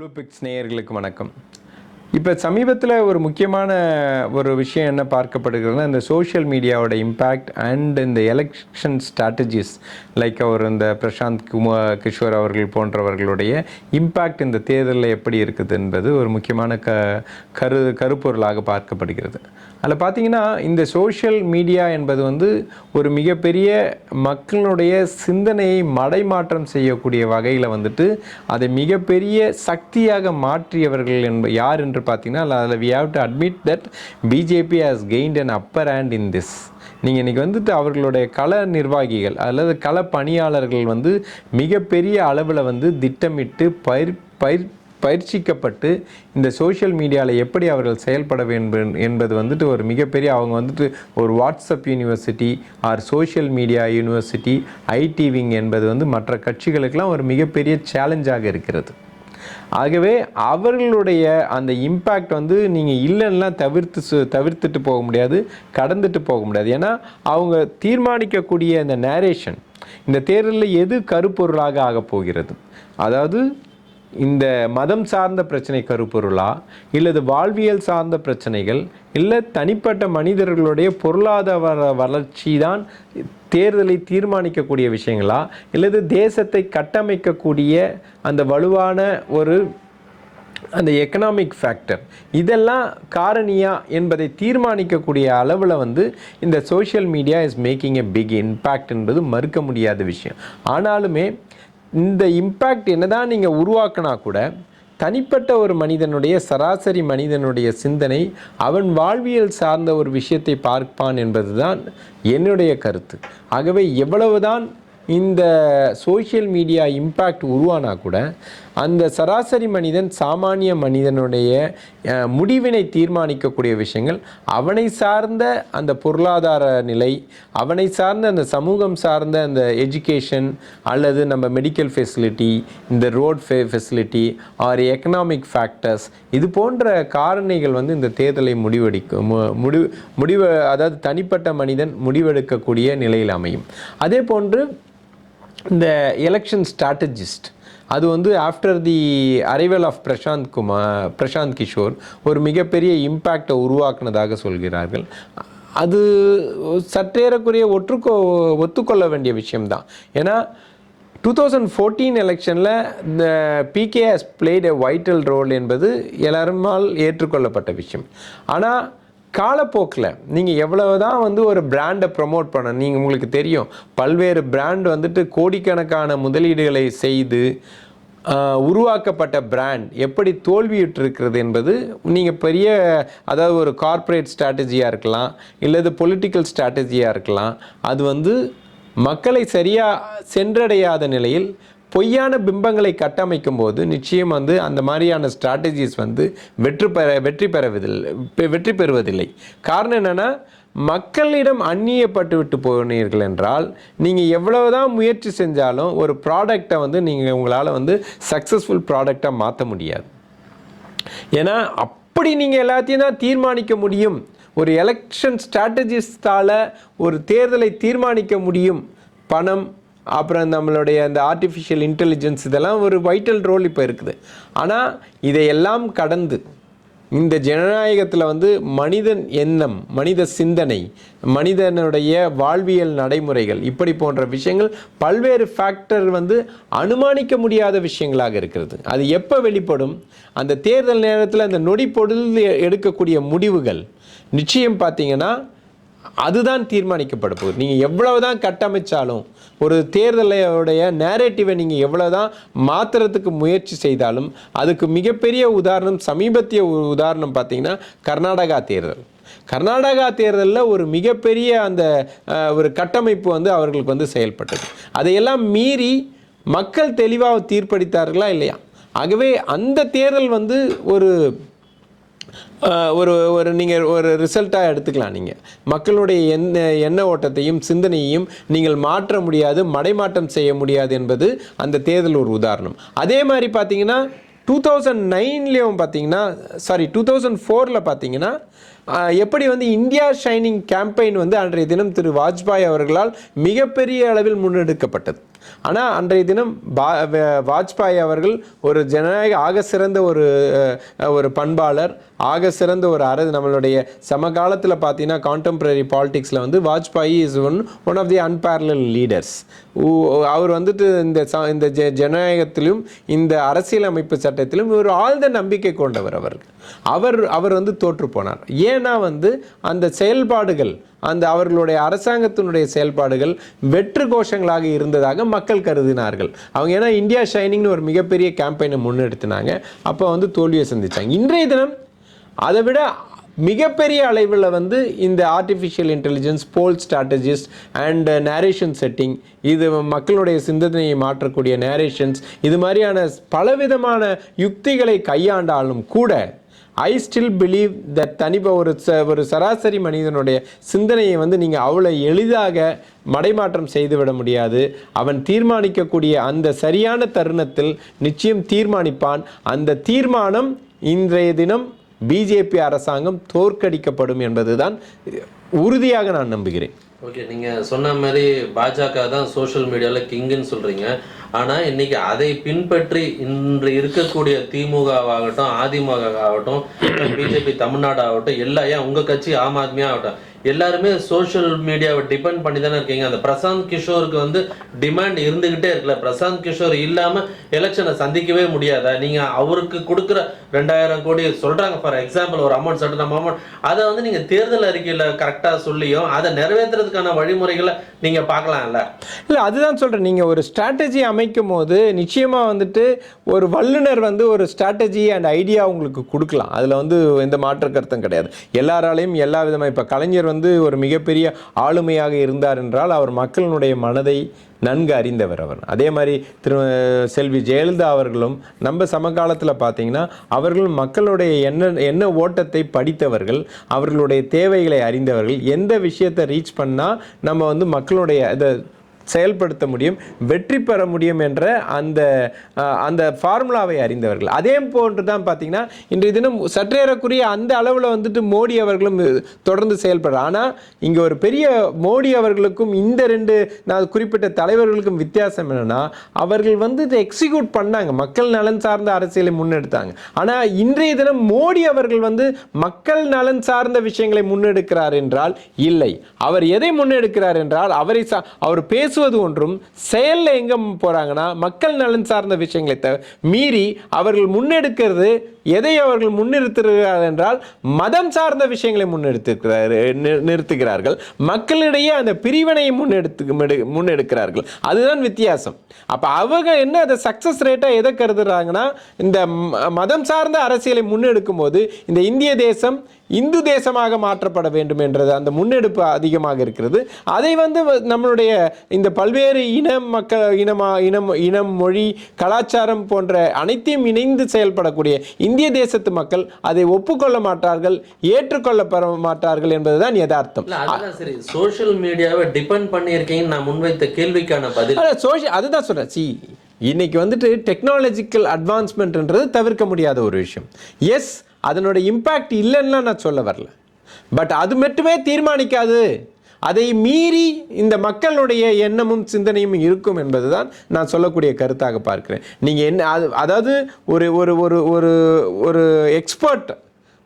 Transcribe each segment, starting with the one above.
Blue fix நேயர்களுக்கு வணக்கம். இப்போ சமீபத்தில் ஒரு முக்கியமான ஒரு விஷயம் என்ன பார்க்கப்படுகிறதுனா இந்த சோஷியல் மீடியாவோட இம்பேக்ட் அண்ட் இந்த எலெக்ஷன் ஸ்ட்ராட்டஜிஸ் லைக் அவர் இந்த பிரசாந்த் குமார் கிஷோர் அவர்கள் போன்றவர்களுடைய இம்பேக்ட் இந்த தேர்தலில் எப்படி இருக்குது என்பது ஒரு முக்கியமான க கரு கருப்பொருளாக பார்க்கப்படுகிறது. அதில் பார்த்தீங்கன்னா இந்த சோஷியல் மீடியா என்பது வந்து ஒரு மிகப்பெரிய மக்களுடைய சிந்தனையை மடைமாற்றம் செய்யக்கூடிய வகையில் வந்துட்டு அதை மிகப்பெரிய சக்தியாக மாற்றியவர்கள் என்ப யார் என்று பார்த்தீங்கன்னா அதில் we have to admit that BJP has gained an upper hand in this நீங்கள் இன்றைக்கி வந்துட்டு அவர்களுடைய கள நிர்வாகிகள் அல்லது கள பணியாளர்கள் வந்து மிகப்பெரிய அளவில் வந்து திட்டமிட்டு பயிர் பயிர் பயிற்சிக்கப்பட்டு இந்த சோஷியல் மீடியாவில் எப்படி அவர்கள் செயல்பட வேண்டும் என்பது வந்துட்டு ஒரு மிகப்பெரிய அவங்க வந்துட்டு ஒரு WhatsApp university or social media university IT wing என்பது வந்து மற்ற கட்சிகளுக்கெல்லாம் ஒரு மிகப்பெரிய சேலஞ்சாக இருக்கிறது. ஆகவே அவர்களுடைய அந்த இம்பேக்ட் வந்து நீங்கள் இல்லைன்னா தவிர்த்து சு- தவிர்த்துட்டு போக முடியாது கடந்துட்டு போக முடியாது. ஏன்னா அவங்க தீர்மானிக்கக்கூடிய அந்த நேரேஷன் இந்த தேர்தலில் எது கருப்பொருளாக ஆகப் போகிறது? அதாவது இந்த மதம் சார்ந்த பிரச்சனை கருப்பொருளா? இல்லது வாழ்வியல் சார்ந்த பிரச்சனைகள்? இல்லை தனிப்பட்ட மனிதர்களுடைய பொருளாதார வளர்ச்சி தான் தேர்தலை தீர்மானிக்கக்கூடிய விஷயங்களா? இல்லது தேசத்தை கட்டமைக்கக்கூடிய அந்த வலுவான ஒரு அந்த எக்கனாமிக் ஃபேக்டர் இதெல்லாம் காரணியா என்பதை தீர்மானிக்கக்கூடிய அளவில் வந்து இந்த social media is making a big impact என்பது மறுக்க முடியாத விஷயம். ஆனாலுமே இந்த இம்பேக்ட் என்னதான் நீங்கள் உருவாக்கினா கூட தனிப்பட்ட ஒரு மனிதனுடைய சராசரி மனிதனுடைய சிந்தனை அவன் வாழ்வியல் சார்ந்த ஒரு விஷயத்தை பார்ப்பான் என்பதுதான் என்னுடைய கருத்து. ஆகவே எவ்வளவுதான் இந்த சோஷியல் மீடியா இம்பேக்ட் உருவானா கூட அந்த சராசரி மனிதன் சாமானிய மனிதனுடைய முடிவினை தீர்மானிக்கக்கூடிய விஷயங்கள் அவனை சார்ந்த அந்த பொருளாதார நிலை அவனை சார்ந்த அந்த சமூகம் சார்ந்த அந்த எஜுகேஷன் அல்லது நம்ம மெடிக்கல் ஃபெசிலிட்டி இந்த ரோட் ஃபே ஃபெசிலிட்டி ஆர் எக்கனாமிக் ஃபேக்டர்ஸ் இது போன்ற காரணிகள் வந்து இந்த தேர்தலை முடிவெடுக்கும் மு- முடிவு முடிவு அதாவது தனிப்பட்ட மனிதன் முடிவெடுக்கக்கூடிய நிலையில் அமையும். அதே போன்று இந்த எலெக்ஷன் ஸ்ட்ராட்டஜிஸ்ட் அது வந்து after the arrival of Prashant Kumar Prashant Kishore ஒரு மிகப்பெரிய இம்பேக்டை உருவாக்குனதாக சொல்கிறார்கள். அது சற்றேறக்குரிய ஒற்றுக்கொ ஒத்துக்கொள்ள வேண்டிய விஷயம்தான். ஏன்னா டூ தௌசண்ட் ஃபோர்டீன் எலெக்ஷனில் இந்த PK has played a vital role என்பது எல்லாருமால் ஏற்றுக்கொள்ளப்பட்ட விஷயம். ஆனால் காலப்போக்கில் நீங்கள் எவ்வளவு தான் வந்து ஒரு பிராண்டை ப்ரமோட் பண்ண நீங்கள் உங்களுக்கு தெரியும். பல்வேறு பிராண்ட் வந்துட்டு கோடிக்கணக்கான முதலீடுகளை செய்து உருவாக்கப்பட்ட பிராண்ட் எப்படி தோல்வியுற்றிருக்கிறது என்பது நீங்கள் பெரிய அதாவது ஒரு கார்ப்பரேட் ஸ்ட்ராட்டஜியாக இருக்கலாம் இல்லது பொலிட்டிக்கல் ஸ்ட்ராட்டஜியாக இருக்கலாம். அது வந்து மக்களை சரியாக சென்றடையாத நிலையில் பொய்யான பிம்பங்களை கட்டமைக்கும் போது நிச்சயம் வந்து அந்த மாதிரியான ஸ்ட்ராட்டஜிஸ் வந்து வெற்றி பெற வெற்றி பெறவதில்லை பெ- வெற்றி பெறுவதில்லை. காரணம் என்னென்னா மக்களிடம் அந்நியப்பட்டு விட்டு போனீர்கள் என்றால் நீங்கள் எவ்வளவுதான் முயற்சி செஞ்சாலும் ஒரு ப்ராடக்டை வந்து நீங்கள் உங்களால் வந்து சக்ஸஸ்ஃபுல் ப்ராடக்டாக மாற்ற முடியாது. ஏன்னா அப்படி நீங்கள் எல்லாத்தையும் தான் தீர்மானிக்க முடியும். ஒரு எலெக்ஷன் ஸ்ட்ராட்டஜிஸ்டால் ஒரு தேர்தலை தீர்மானிக்க முடியும். பணம் அப்புறம் நம்மளுடைய அந்த ஆர்டிஃபிஷியல் இன்டெலிஜென்ஸ் இதெல்லாம் ஒரு வைட்டல் ரோல் இப்போ இருக்குது. ஆனால் இதையெல்லாம் கடந்து இந்த ஜனநாயகத்தில் வந்து மனிதன் எண்ணம் மனித சிந்தனை மனிதனுடைய வாழ்வியல் நடைமுறைகள் இப்படி போன்ற விஷயங்கள் பல்வேறு ஃபேக்டர் வந்து அனுமானிக்க முடியாத விஷயங்களாக இருக்கிறது. அது எப்போ வெளிப்படும்? அந்த தேர்தல் நேரத்தில் அந்த நொடி பொழுது எடுக்கக்கூடிய முடிவுகள். நிச்சயம் பார்த்தீங்கன்னா அதுதான் தீர்மானிக்கப்பட போகுது. நீங்கள் எவ்வளவு தான் கட்டமைச்சாலும் ஒரு தேர்தலையோடைய நேரேட்டிவை நீங்கள் எவ்வளோ தான் மாற்றுறதுக்கு முயற்சி செய்தாலும் அதுக்கு மிகப்பெரிய உதாரணம் சமீபத்திய உதாரணம் பார்த்தீங்கன்னா கர்நாடகா தேர்தல். கர்நாடகா தேர்தலில் ஒரு மிகப்பெரிய அந்த ஒரு கட்டமைப்பு வந்து அவர்களுக்கு வந்து செயல்பட்டது. அதையெல்லாம் மீறி மக்கள் தெளிவாக தீர்ப்பளித்தார்களா இல்லையா? ஆகவே அந்த தேர்தல் வந்து ஒரு ஒரு ஒரு நீங்கள் ஒரு ரிசல்ட்டாக எடுத்துக்கலாம் நீங்கள் மக்களுடைய எண்ண எண்ண ஓட்டத்தையும் சிந்தனையையும் நீங்கள் மாற்ற முடியாது மடைமாற்றம் செய்ய முடியாது என்பது அந்த தேர்தல் ஒரு உதாரணம். அதே மாதிரி பார்த்தீங்கன்னா டூ தௌசண்ட் நைன்லேயும் பார்த்தீங்கன்னா சாரி டூ தௌசண்ட் ஃபோரில் பார்த்தீங்கன்னா எப்படி வந்து இந்தியா ஷைனிங் கேம்பெயின் வந்து அன்றைய தினம் திரு வாஜ்பாய் அவர்களால் மிகப்பெரிய அளவில் முன்னெடுக்கப்பட்டது. ஆனால் அன்றைய தினம் பா வாஜ்பாய் அவர்கள் ஒரு ஜனநாயக ஆக சிறந்த ஒரு ஒரு பண்பாளர் ஆக சிறந்த ஒரு அரசு நம்மளுடைய சமகாலத்தில் பார்த்தீங்கன்னா கான்டெம்பரரி பாலிடிக்ஸில் வந்து Vajpayee is one one of the unparalleled leaders அவர் வந்துட்டு இந்த ச இந்த ஜ ஜனநாயகத்திலும் இந்த அரசியலமைப்பு சட்டத்திலும் ஒரு ஆழ்ந்த நம்பிக்கை கொண்டவர் அவர். அவர் அவர் வந்து தோற்று போனார். ஏன்னா வந்து அந்த செயல்பாடுகள் அந்த அவர்களுடைய அரசாங்கத்தினுடைய செயல்பாடுகள் வெற்று கோஷங்களாக இருந்ததாக மக்கள் கருதினார்கள். அவங்க ஏன்னா இந்தியா ஷைனிங்னு ஒரு மிகப்பெரிய கேம்பெயினை முன்னெடுத்தினாங்க. அப்போ வந்து தோல்வியை சந்தித்தாங்க இன்றைய தினம் அதை விட மிகப்பெரிய அளவில் வந்து இந்த artificial intelligence poll strategist and narration setting இது மக்களுடைய சிந்தனையை மாற்றக்கூடிய நேரேஷன்ஸ் இது மாதிரியான பலவிதமான யுக்திகளை கையாண்டாலும் கூட ஐ ஸ்டில் பிலீவ் தட் தனிப்ப ஒரு ச ஒரு சராசரி மனிதனுடைய சிந்தனையை வந்து நீங்கள் அவ்வளோ எளிதாக மடைமாற்றம் செய்துவிட முடியாது. அவன் தீர்மானிக்கக்கூடிய அந்த சரியான தருணத்தில் நிச்சயம் தீர்மானிப்பான். அந்த தீர்மானம் இன்றைய தினம் பிஜேபி அரசாங்கம் தோற்கடிக்கப்படும் என்பதுதான் உறுதியாக நான் நம்புகிறேன். ஓகே நீங்க சொன்ன மாதிரி பாஜக தான் சோஷியல் மீடியாவில் கிங்குன்னு சொல்றீங்க. ஆனா இன்னைக்கு அதை பின்பற்றி இன்று இருக்கக்கூடிய திமுகவாகட்டும் அதிமுக ஆகட்டும் பிஜேபி தமிழ்நாடு ஆகட்டும் எல்லா ஏன் உங்கள் கட்சி ஆம் ஆத்மியாக ஆகட்டும் எல்லாருமே சோஷியல் மீடியாவை டிபெண்ட் பண்ணி தானே இருக்கீங்க. அந்த பிரசாந்த் கிஷோருக்கு வந்து டிமாண்ட் இருந்துகிட்டே இருக்குல்ல. பிரசாந்த் கிஷோர் இல்லாம எலெக்ஷனை சந்திக்கவே முடியாதா? நீங்க அவருக்கு கொடுக்குற ரெண்டாயிரம் கோடி சொல்றாங்க. ஃபார் எக்ஸாம்பிள் ஒரு அமௌண்ட் சட்டம் நம்ம அமௌண்ட் அதை வந்து நீங்க தேர்தல் அறிக்கையில கரெக்டா சொல்லியும் அதை நிறைவேற்றுறதுக்கான வழிமுறைகளை நீங்க பார்க்கலாம்ல. இல்லை அதுதான் சொல்கிறேன் நீங்கள் ஒரு ஸ்ட்ராட்டஜி அமைக்கும் போது நிச்சயமாக வந்துட்டு ஒரு வல்லுநர் வந்து ஒரு ஸ்ட்ராட்டஜி அண்ட் ஐடியா உங்களுக்கு கொடுக்கலாம். அதில் வந்து எந்த மாற்று கருத்தும் கிடையாது. எல்லாராலையும் எல்லா விதமாக இப்போ கலைஞர் வந்து ஒரு மிகப்பெரிய ஆளுமையாக இருந்தார் என்றால் அவர் மக்களினுடைய மனதை நன்கு அறிந்தவர் அவர். அதே மாதிரி திரு செல்வி ஜெயலலிதா அவர்களும் நம்ம சமகாலத்தில் பார்த்தீங்கன்னா அவர்கள் மக்களுடைய என்ன என்ன ஓட்டத்தை படித்தவர்கள் அவர்களுடைய தேவைகளை அறிந்தவர்கள் எந்த விஷயத்தை ரீச் பண்ணால் நம்ம வந்து மக்களுடைய இதை செயல்படுத்த முடியும் வெற்றி பெற முடியும் என்ற அந்த அந்த ஃபார்முலாவை அறிந்தவர்கள். அதே போன்று தான் பார்த்தீங்கன்னா இன்றைய தினம் சற்றேறக்குரிய அந்த அளவில் வந்துட்டு மோடி அவர்களும் தொடர்ந்து செயல்படுறார் ஆனால் இங்கே ஒரு பெரிய மோடி அவர்களுக்கும் இந்த ரெண்டு நான் குறிப்பிட்ட தலைவர்களுக்கும் வித்தியாசம் என்னென்னா அவர்கள் வந்து இதை எக்ஸிக்யூட் பண்ணாங்க. மக்கள் நலன் சார்ந்த அரசியலை முன்னெடுத்தாங்க. ஆனால் இன்றைய தினம் மோடி அவர்கள் வந்து மக்கள் நலன் சார்ந்த விஷயங்களை முன்னெடுக்கிறார் என்றால் இல்லை. அவர் எதை முன்னெடுக்கிறார் என்றால் அவரை சா அவர் பேசுவது ஒன்றும் செயலில் எங்கே போகிறாங்கன்னா மக்கள் நலன் சார்ந்த விஷயங்களை த மீறி அவர்கள் முன்னெடுக்கிறது எதை அவர்கள் முன்னிறுத்துகிறார்கள் என்றால் மதம் சார்ந்த விஷயங்களை முன்னெடுத்திருக்கிறார் நிறுத்துகிறார்கள். மக்களிடையே அந்த பிரிவினையை முன்னெடுத்து முன்னெடுக்கிறார்கள். அதுதான் வித்தியாசம். அப்போ அவங்க என்ன அதை சக்ஸஸ் ரேட்டாக எதை கருதுறாங்கன்னா இந்த மதம் சார்ந்த அரசியலை முன்னெடுக்கும் போது இந்த இந்திய தேசம் இந்து தேசமாக மாற்றப்பட வேண்டும் என்றது அந்த முன்னெடுப்பு அதிகமாக இருக்கிறது. அதை வந்து நம்மளுடைய இந்த பல்வேறு இன மக்கள் இனமா இனம் இனம் மொழி கலாச்சாரம் போன்ற அனைத்தையும் இணைந்து செயல்படக்கூடிய இந்திய தேசத்து மக்கள் அதை ஒப்புக்கொள்ள மாட்டார்கள் ஏற்றுக்கொள்ள பெற மாட்டார்கள் என்பதுதான் யதார்த்தம். சரி. சோஷியல் மீடியாவை டிபெண்ட் பண்ணியிருக்கீங்கன்னு நான் முன்வைத்த கேள்விக்கான பதில். சோஷியல் அதுதான் சொல்கிறேன் சி இன்னைக்கு வந்துட்டு டெக்னாலஜிக்கல் அட்வான்ஸ்மெண்ட்ன்றது தவிர்க்க முடியாத ஒரு விஷயம். எஸ் அதனோட இம்பேக்ட் இல்லைன்னா நான் சொல்ல வரல. பட் அது மட்டுமே தீர்மானிக்காது. அதை மீறி இந்த மக்களுடைய எண்ணமும் சிந்தனையும் இருக்கும் என்பது தான் நான் சொல்லக்கூடிய கருத்தாக பார்க்கிறேன். நீங்கள் என்ன அது அதாவது ஒரு ஒரு ஒரு ஒரு ஒரு எக்ஸ்பர்ட்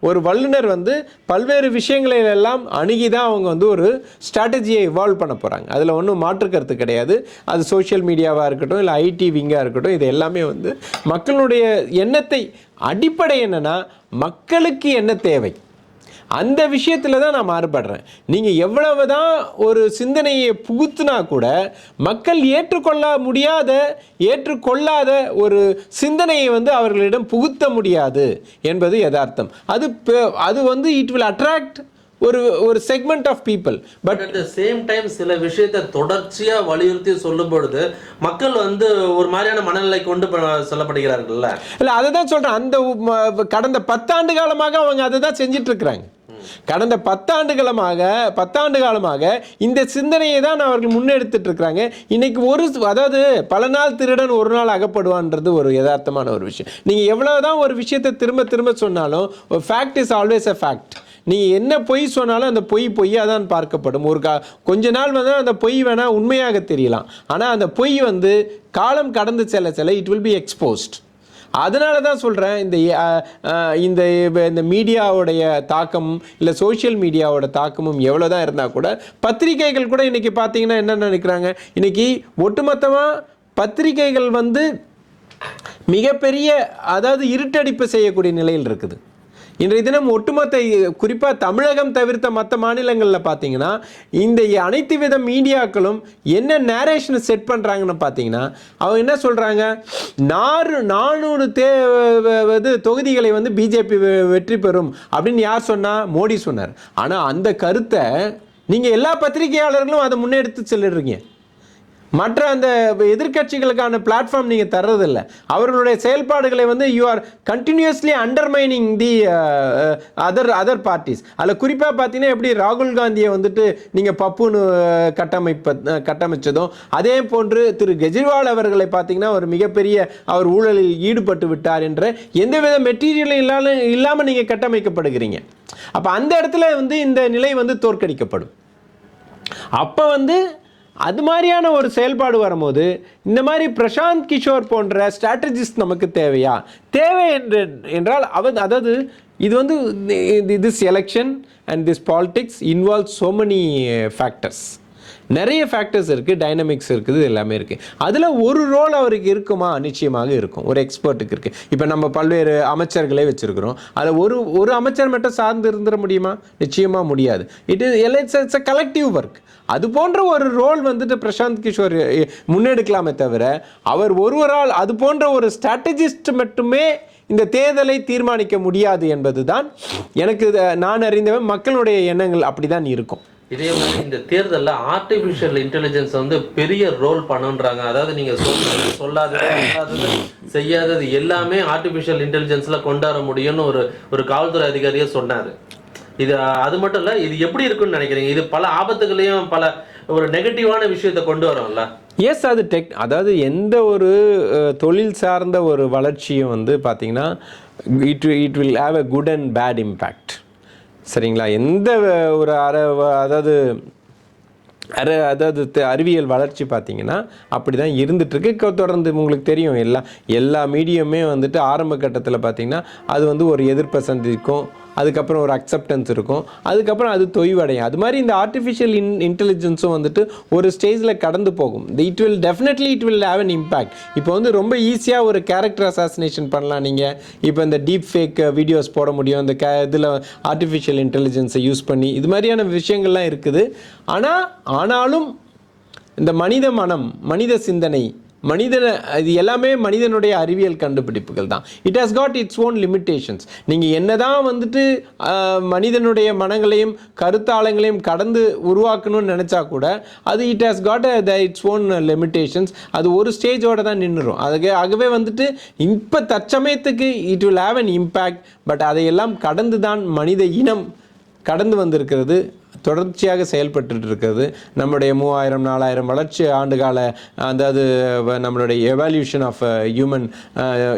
ஒரு வல்லுநர் வந்து பல்வேறு விஷயங்களை எல்லாம் அணுகி தான் அவங்க வந்து ஒரு ஸ்ட்ராட்டஜியை இவால்வ் பண்ண போகிறாங்க அதில் ஒன்றும் மாற்று கருத்து கிடையாது. அது சோஷியல் மீடியாவாக இருக்கட்டும் இல்லை ஐடி விங்காக இருக்கட்டும் இது எல்லாமே வந்து மக்களுடைய எண்ணத்தை அடிப்படை என்னன்னா மக்களுக்கு என்ன தேவை? அந்த விஷயத்தில் தான் நான் மாறுபடுறேன். நீங்கள் எவ்வளவு தான் ஒரு சிந்தனையை புகுத்துனா கூட மக்கள் ஏற்றுக்கொள்ள முடியாத ஏற்றுக்கொள்ளாத ஒரு சிந்தனையை வந்து அவர்களிடம் புகுத்த முடியாது என்பது யதார்த்தம். அது அது வந்து இட் வில் அட்ராக்ட் ஒரு ஒரு segment of people but at the same time சில விஷயத்தை தொடர்ச்சியா வலியுறுத்தி சொல்லும் பொழுது மக்கள் வந்து ஒரு மாதிரியான மனநிலை கொண்டு செல்லப்படுகிறார்கள்ல. இல்லை அதை தான் சொல்கிறேன் அந்த கடந்த பத்தாண்டு காலமாக அவங்க அதை தான் செஞ்சிட்டு இருக்கிறாங்க. கடந்த பத்தாண்டு காலமாக பத்தாண்டு காலமாக இந்த சிந்தனையை தான் அவர்கள் முன்னெடுத்துட்டு இருக்கிறாங்க இன்னைக்கு ஒரு அதாவது பல நாள் திருடன் ஒரு நாள் அகப்படுவான்றது ஒரு யதார்த்தமான ஒரு விஷயம். நீங்கள் எவ்வளோதான் ஒரு விஷயத்தை திரும்ப திரும்ப சொன்னாலும் fact is always a fact நீங்கள் என்ன பொய் சொன்னாலும் அந்த பொய் பொய்யாக தான் பார்க்கப்படும். ஒரு கா கொஞ்ச நாள் வந்து அந்த பொய் வேணால் உண்மையாக தெரியலாம். ஆனால் அந்த பொய் வந்து காலம் கடந்து செல்ல செல்ல இட் வில் பி எக்ஸ்போஸ்ட் அதனால தான் சொல்கிறேன் இந்த இந்த இந்த மீடியாவுடைய தாக்கம் இல்லை சோஷியல் மீடியாவோட தாக்கமும் எவ்வளோ தான் இருந்தால் கூட பத்திரிகைகள் கூட இன்றைக்கி பார்த்தீங்கன்னா என்ன நினைக்கிறாங்க? இன்றைக்கி ஒட்டுமொத்தமாக பத்திரிகைகள் வந்து மிகப்பெரிய அதாவது இருட்டடிப்பு செய்யக்கூடிய நிலையில் இருக்குது. இன்றைய தினம் ஒட்டுமொத்த குறிப்பாக தமிழகம் தவிர்த்த மற்ற மாநிலங்களில் பார்த்தீங்கன்னா இந்த அனைத்து வித மீடியாக்களும் என்ன நேரேஷனை செட் பண்ணுறாங்கன்னு பார்த்தீங்கன்னா அவங்க என்ன சொல்கிறாங்க நாறு நானூறு தே இது தொகுதிகளை வந்து பிஜேபி வெற்றி பெறும் அப்படின்னு யார் சொன்னால் மோடி சொன்னார். ஆனால் அந்த கருத்தை நீங்கள் எல்லா பத்திரிகையாளர்களும் அதை முன்னெடுத்து செல்லிடுறீங்க. மற்ற அந்த எதிர்க்கட்சிகளுக்கான பிளாட்ஃபார்ம் நீங்கள் தர்றதில்ல. அவர்களுடைய செயல்பாடுகளை வந்து you are continuously undermining the other other parties அதில் குறிப்பாக பார்த்தீங்கன்னா எப்படி ராகுல் காந்தியை வந்துட்டு நீங்கள் பப்புன்னு uh, கட்டமைப்ப uh, கட்டமைச்சதும் அதே போன்று திரு கெஜ்ரிவால் அவர்களை பார்த்தீங்கன்னா ஒரு மிகப்பெரிய அவர் ஊழலில் ஈடுபட்டு விட்டார் என்ற எந்தவித மெட்டீரியலும் இல்லாமல் இல்லாமல் நீங்கள் கட்டமைக்கப்படுகிறீங்க. அப்போ அந்த இடத்துல வந்து இந்த நிலை வந்து தோற்கடிக்கப்படும். அப்போ வந்து அது மாதிரியான ஒரு செயல்பாடு வரும்போது இந்த மாதிரி பிரசாந்த் கிஷோர் போன்ற ஸ்ட்ராட்டஜிஸ்ட் நமக்கு தேவையா? தேவை என்று என்றால் அவ அதாவது இது வந்து this election and this politics involve so many factors eh, நிறைய ஃபேக்டர்ஸ் இருக்குது டைனமிக்ஸ் இருக்குது எல்லாமே இருக்குது அதில் ஒரு ரோல் அவருக்கு இருக்குமா? நிச்சயமாக இருக்கும். ஒரு எக்ஸ்பர்ட்டுக்கு இருக்குது இப்போ நம்ம பல்வேறு அமைச்சர்களே வச்சுருக்கிறோம். அதில் ஒரு ஒரு அமைச்சர் மட்டும் சார்ந்து இருந்துட முடியுமா? நிச்சயமாக முடியாது. It is it's a collective work அது போன்ற ஒரு ரோல் வந்துட்டு பிரசாந்த் கிஷோர் முன்னெடுக்கலாமே தவிர அவர் ஒருவரால் அது போன்ற ஒரு ஸ்ட்ராட்டஜிஸ்ட் மட்டுமே இந்த தேர்தலை தீர்மானிக்க முடியாது என்பது தான் எனக்கு நான் அறிந்தவன் மக்களுடைய எண்ணங்கள் அப்படிதான் இருக்கும். இதே மாதிரி இந்த தேர்தலில் ஆர்டிஃபிஷியல் இன்டெலிஜென்ஸ் வந்து பெரிய ரோல் பண்ணுன்றாங்க. அதாவது நீங்கள் சொல் சொல்லாதது சொல்லாதது செய்யாதது எல்லாமே ஆர்டிஃபிஷியல் இன்டெலிஜென்ஸில் கொண்டாட முடியும்னு ஒரு ஒரு காவல்துறை அதிகாரியே சொன்னார். இது அது மட்டும் இல்லை இது எப்படி இருக்குன்னு நினைக்கிறீங்க? இது பல ஆபத்துகளையும் பல ஒரு நெகட்டிவான விஷயத்தை கொண்டு வரும்ல? எஸ் அது டெக் அதாவது எந்த ஒரு தொழில் சார்ந்த ஒரு வளர்ச்சியும் வந்து பார்த்தீங்கன்னா it it will have a good and bad impact சரிங்களா? எந்த ஒரு அற வ- அதாவது அற அதாவது அறிவியல் வளர்ச்சி பார்த்தீங்கன்னா அப்படி தான் இருந்துகிட்ருக்கு தொடர்ந்து உங்களுக்கு தெரியும். எல்லா எல்லா மீடியமே வந்துட்டு ஆரம்ப கட்டத்தில் பார்த்தீங்கன்னா அது வந்து ஒரு எதிர்ப்பை சந்திக்கும். அதுக்கப்புறம் ஒரு அக்செப்டன்ஸ் இருக்கும். அதுக்கப்புறம் அது தொய்வடையும். அது மாதிரி இந்த ஆர்டிஃபிஷியல் இன் இன்டெலிஜென்ஸும் வந்துட்டு ஒரு ஸ்டேஜில் கடந்து போகும். It will definitely it will have an impact இப்போ வந்து ரொம்ப ஈஸியாக ஒரு கேரக்டர் அசாசினேஷன் பண்ணலாம் நீங்கள் இப்போ இந்த டீப் ஃபேக் வீடியோஸ் போட முடியும். இந்த கே இதில் ஆர்டிஃபிஷியல் இன்டெலிஜென்ஸை யூஸ் பண்ணி இது மாதிரியான விஷயங்கள்லாம் இருக்குது. ஆனால் ஆனாலும் இந்த மனித மனம் மனித சிந்தனை மனிதன இது எல்லாமே மனிதனுடைய அறிவியல் கண்டுபிடிப்புகள் தான். It has got its own limitations நீங்கள் என்னதான் வந்துட்டு மனிதனுடைய மனங்களையும் கருத்தாளங்களையும் கடந்து உருவாக்கணும்னு நினச்சா கூட அது it has got the it's own limitations அது ஒரு ஸ்டேஜோடு தான் நின்றுரும் அதுக்கு ஆகவே வந்துட்டு இப்போ தற்சமயத்துக்கு it will have an impact but அதையெல்லாம் கடந்து தான் மனித இனம் கடந்து வந்திருக்கிறது. தொடர்ச்சியாக செயல்பட்டு இருக்கிறது. நம்முடைய மூவாயிரம் நாலாயிரம் வளர்ச்சி ஆண்டுகால அதாவது வ- நம்மளுடைய எவல்யூஷன் ஆஃப் ஹியூமன்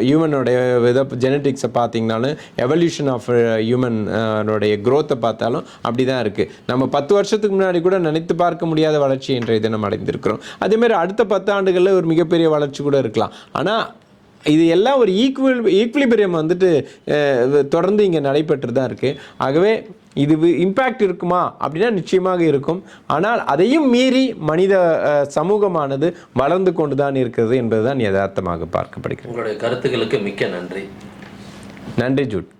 ஹியூமனுடைய வித ஜெனட்டிக்ஸை பார்த்தீங்கனாலும் எவல்யூஷன் ஆஃப் ஹியூமனுடைய உடைய பார்த்தாலும் அப்படி தான் இருக்குது நம்ம பத்து வருஷத்துக்கு முன்னாடி கூட நினைத்து பார்க்க முடியாத வளர்ச்சி என்ற இதை நம்ம அடைந்திருக்கிறோம். அதேமாதிரி அடுத்த பத்து ஆண்டுகளில் ஒரு மிகப்பெரிய வளர்ச்சி கூட இருக்கலாம். ஆனால் இது எல்லாம் ஒரு ஈக்குவல் ஈக்குவலிபிரியம் வந்துட்டு uh, தொடர்ந்து இங்கே நடைபெற்று தான் இருக்குது ஆகவே இது இம்பேக்ட் இருக்குமா? அப்படின்னா நிச்சயமாக இருக்கும். ஆனால் அதையும் மீறி மனித சமூகமானது வளர்ந்து கொண்டு தான் இருக்கிறது என்பதுதான் யதார்த்தமாக பார்க்கப்படுகிறது. உங்களுடைய கருத்துக்களுக்கு மிக்க நன்றி. நன்றி ஜூட்.